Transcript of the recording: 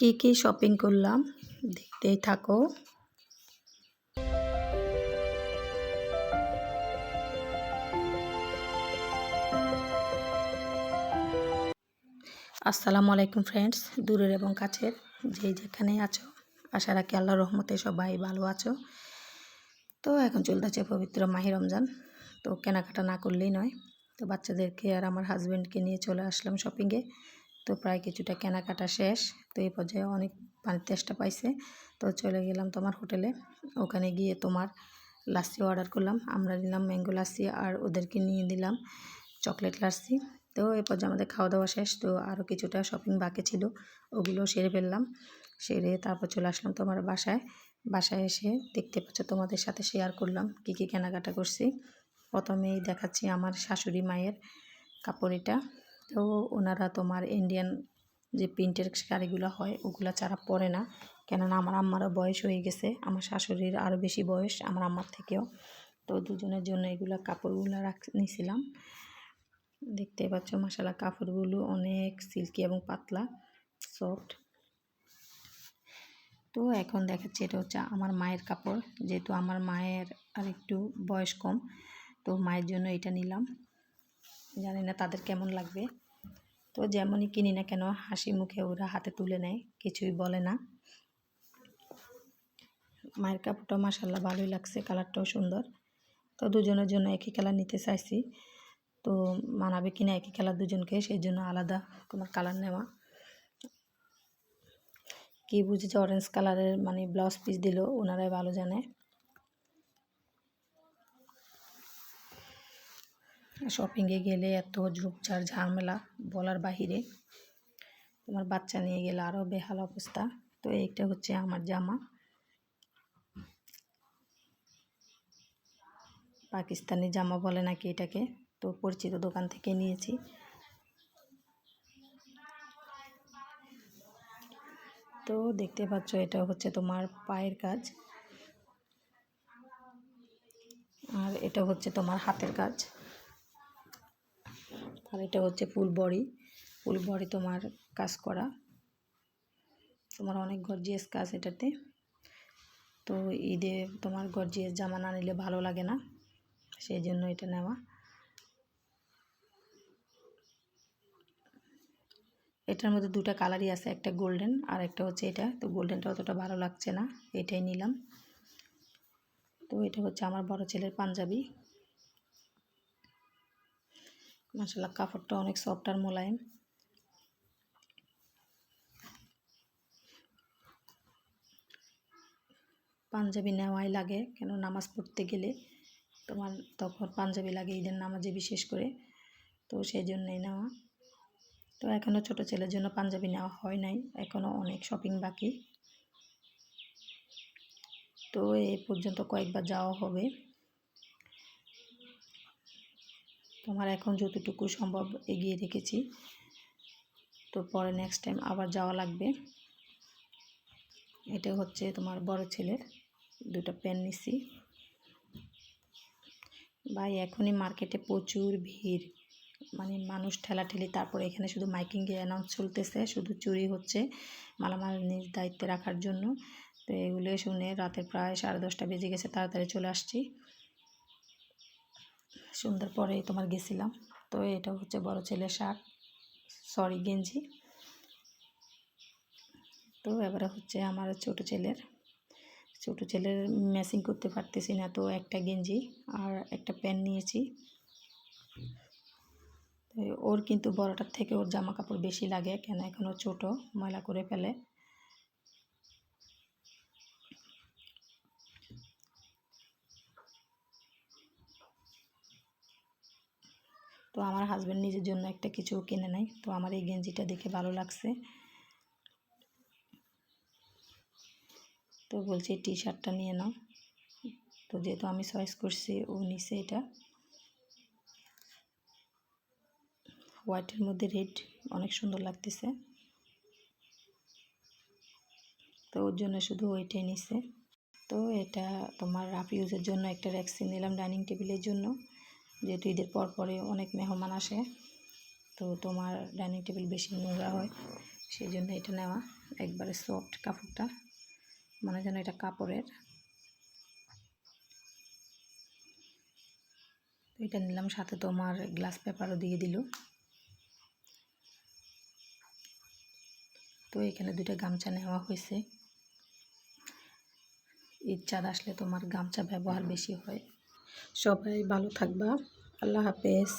কী কী shopping করলাম? দেখতেই থাকো। আসসালামু আলাইকুম ফ্রেন্ডস দূরের এবং কাছের, যে যেখানে আছো, আশা রাখি আল্লাহ রহমতে সবাই ভালো আছো। তো এখন চলতেছে পবিত্র মাহি রমজান, তো কেনাকাটা না করলেই নয়। তো বাচ্চাদেরকে আর আমার হাজব্যান্ডকে নিয়ে চলে আসলাম শপিংয়ে তো প্রায় কিছুটা কেনাকাটা শেষ, তো এই পর্যায়ে অনেক পানির তেষ্টা পাইছে। তো চলে গেলাম তোমার হোটেলে ওখানে গিয়ে তোমার লাসি অর্ডার করলাম। আমরা নিলাম ম্যাঙ্গো লাসি আর ওদেরকে নিয়ে দিলাম চকলেট লাসি তো এই পর্যায়ে আমাদের খাওয়া দাওয়া শেষ, তো আরও কিছুটা শপিং বাকি ছিল, ওগুলো সেরে ফেললাম। সেরে তারপর চলে আসলাম তোমার বাসায়। বাসায় এসে দেখতে পাচ্ছ তোমাদের সাথে শেয়ার করলাম কী কী কেনাকাটা করছি। প্রথমেই দেখাচ্ছি আমার শাশুড়ি মায়ের কাপড় এটা। তো ওনারা তোমার ইন্ডিয়ান যে প্রিন্টের শাড়িগুলো হয়, ওগুলো ছাড়া পরে না। কেননা আমার আম্মারও বয়স হয়ে গেছে, আমার শাশুড়ির আরও বেশি বয়স আমার আম্মার থেকেও। তো দুজনের জন্য এগুলো কাপড়গুলো রাখ নিয়েছিলাম দেখতে পাচ্ছ মশালা কাপড়গুলো অনেক সিল্কি এবং পাতলা সফট তো এখন দেখাচ্ছি এটা হচ্ছে আমার মায়ের কাপড়, যেহেতু আমার মায়ের আর একটু বয়স কম, তো মায়ের জন্য এটা নিলাম। জানি না তাদের কেমন লাগবে। তো যেমনই কিনি না কেন, হাসি মুখে ওরা হাতে তুলে নেয়, কিছুই বলে না। মায়ের কাপড়টা মাসাল্লাহ ভালোই লাগছে, কালারটাও সুন্দর। তো দুজনের জন্য একই কালার নিতে চাইছি। তো মানাবে কিনা একই কালার দুজনকে, সেই জন্য আলাদা তোমার কালার নেওয়া। কি বুঝেছে অরেঞ্জ কালারের মানে ব্লাউজ পিস দিল, ওনারাই ভালো জানে। শপিংয়ে গেলে এত ঝুপঝাড়, ঝামেলা বলার বাহিরে। তোমার বাচ্চা নিয়ে গেলে আরও বেহাল অবস্থা। তো এইটা হচ্ছে আমার জামা। পাকিস্তানি জামা বলে নাকি এটাকে? তো পরিচিত দোকান থেকে নিয়েছি। তো দেখতে পাচ্ছ এটা হচ্ছে তোমার পায়ের কাজ। আর এটা হচ্ছে তোমার হাতের কাজ। আর এটা হচ্ছে ফুল বডি। বডি তোমার কাজ করা। তোমার অনেক গর্জিয়াস কাজ এটাতে। তো ঈদে তোমার গর্জিয়াস জামা না নিলে ভালো লাগে না, সেই জন্য এটা নেওয়া। এটার মধ্যে দুটো কালারই আছে, একটা গোল্ডেন আর একটা হচ্ছে এটা। তো গোল্ডেনটা অতটা ভালো লাগছে না, এটাই নিলাম। তো এটা হচ্ছে আমার বড় ছেলের পাঞ্জাবি। মাসাল্লাহ কাপড়টা অনেক সফট আর মোলায়েম। পাঞ্জাবি নেওয়াই লাগে, কেন নামাজ পড়তে গেলে তোমার তখন পাঞ্জাবি লাগে, ঈদের নামাজে বিশেষ করে। তো সেই জন্যই নেওয়া। তো এখনও ছোট ছেলের জন্য পাঞ্জাবি নেওয়া হয় নাই এখনও অনেক শপিং বাকি। তো এই পর্যন্ত কয়েকবার যাওয়া হবে। তোমার এখন যতটুকু সম্ভব এগিয়ে রেখেছি। তো পরে নেক্সট টাইম আবার যাওয়া লাগবে। এটা হচ্ছে তোমার বড় ছেলের দুটো পেন নিছি। ভাই, এখনই মার্কেটে প্রচুর ভিড়। মানে মানুষ ঠেলাঠেলি, তারপরে এখানে শুধু মাইকিংয়ে অ্যানাউন্স চলতেছে, শুধু চুরি হচ্ছে মালামাল নিজ দায়িত্বে রাখার জন্য। তো এগুলো শুনে রাতের প্রায় সাড়ে দশটা বেজে গেছে, তাড়াতাড়ি চলে আসছি। সন্ধ্যার পরে তোমার গেছিলাম। তো এটা হচ্ছে বড় ছেলের শার্ট সরি গেঞ্জি। তো এবারে হচ্ছে আমার ছোট ছেলের। ছোট ছেলের ম্যাচিং করতে পারতেছি না, তো একটা গেঞ্জি আর একটা প্যান্ট নিয়েছি। ওর কিন্তু বড়টার থেকে ওর জামা কাপড় বেশি লাগে, কেন? এখনও ছোট, ময়লা করে ফেলে। তো আমার হাজব্যান্ড নিজের জন্য একটা কিছু কিনে নেয়। তো আমার এই গেঞ্জিটা দেখে ভালো লাগছে। তো বলছি টি শার্টটা নিয়ে নাও। তো যেহেতু আমি চয়েস করছি, ও নিছে এটা। হোয়াইটের মধ্যে রেড অনেক সুন্দর লাগতেছে। তো ওর জন্য শুধু ওইটাই নিছে। তো এটা তোমার রাফ ইউজের জন্য একটা র্যাক্সিন নিলাম ডাইনিং টেবিলের জন্য। যেহেতু ঈদের পর পরে অনেক মেহমান আসে। তো তোমার ডাইনিং টেবিল বেশি নোংরা হয়, সেই জন্য এটা নেওয়া। একবারে সফট কাপড়টা, মনে যেন এটা কাপড়ের। এটা নিলাম, সাথে তোমার গ্লাস পেপারও দিয়ে দিল। তো এখানে দুইটা গামছা নেওয়া হয়েছে। ঈদ আসলে তোমার গামছা ব্যবহার বেশি হয়। সবাই ভালো থাকবা। আল্লাহ হাফেজ।